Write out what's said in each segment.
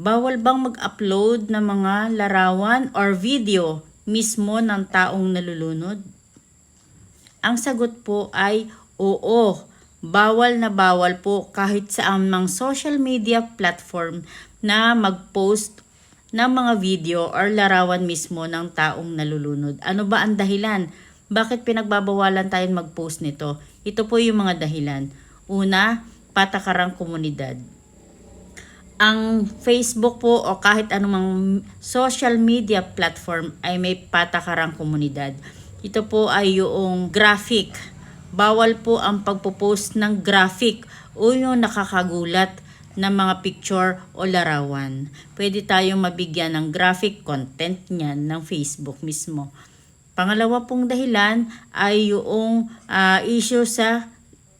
Bawal bang mag-upload ng mga larawan or video mismo ng taong nalulunod? Ang sagot po ay oo. Bawal na bawal po kahit sa amang social media platform na mag-post ng mga video or larawan mismo ng taong nalulunod. Ano ba ang dahilan? Bakit pinagbabawalan tayong mag-post nito? Ito po yung mga dahilan. Una, patakarang komunidad ang Facebook po o kahit anumang social media platform ay may patakarang komunidad. Ito po ay yung graphic. Bawal po ang pagpo-post ng graphic o yung nakakagulat na mga picture o larawan. Pwede tayong mabigyan ng graphic content niyan ng Facebook mismo. Pangalawa pong dahilan ay yung ah, issue sa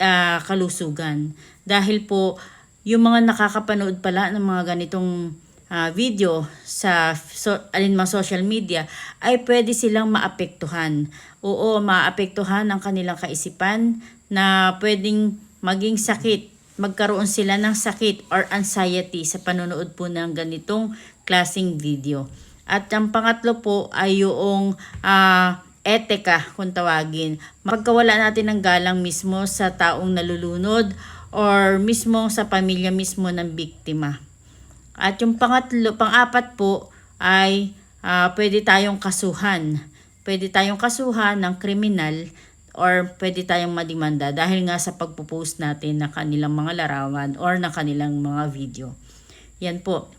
ah, kalusugan. Dahil po yung mga nakakapanood pala ng mga ganitong ah, video sa so, alinmang social media ay pwede silang maapektuhan. Oo, maapektuhan ang kanilang kaisipan na pwedeng maging sakit, magkaroon sila ng sakit or anxiety sa panonood po ng ganitong klasing video. At ang pangatlo po ay yung ah, etika kung tawagin. Pagkawala natin ng galang mismo sa taong nalulunod or mismo sa pamilya mismo ng biktima. At yung pangatlo, pang-apat po ay ah, pwede tayong kasuhan. Pwede tayong kasuhan ng kriminal or pwede tayong madimanda dahil nga sa pagpo-post natin ng kanilang mga larawan or ng kanilang mga video. Yan po.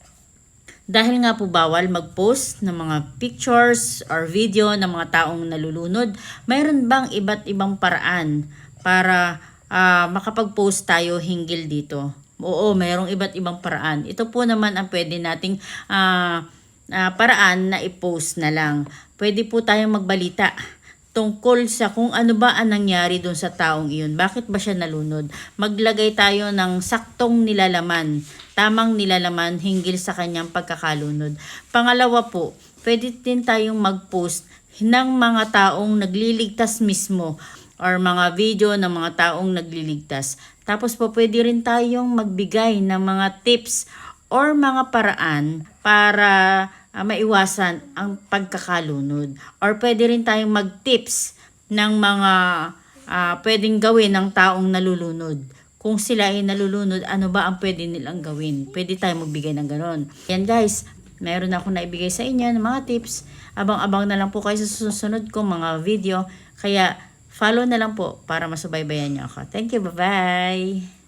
Dahil nga po bawal mag-post ng mga pictures or video ng mga taong nalulunod, mayroon bang iba't ibang paraan para ah, makapag-post tayo hinggil dito? Oo, mayroong iba't ibang paraan. Ito po naman ang pwede nating ah, ah, paraan na i-post na lang. Pwede po tayong magbalita tungkol sa kung ano ba ang nangyari doon sa taong iyon. Bakit ba siya nalunod? Maglagay tayo ng saktong nilalaman, tamang nilalaman hinggil sa kanyang pagkakalunod. Pangalawa po, pwede din tayong mag-post ng mga taong nagliligtas mismo or mga video ng mga taong nagliligtas. Tapos po pwede rin tayong magbigay ng mga tips or mga paraan para ah, maiwasan ang pagkakalunod. Or pwede rin tayong mag-tips ng mga ah, pwedeng gawin ng taong nalulunod. Kung sila ay nalulunod, ano ba ang pwede nilang gawin? Pwede tayong magbigay ng ganon. Yan guys, meron ako na ibigay sa inyo ng mga tips. Abang-abang na lang po kayo sa susunod ko mga video. Kaya follow na lang po para masubaybayan niyo ako. Thank you, bye-bye!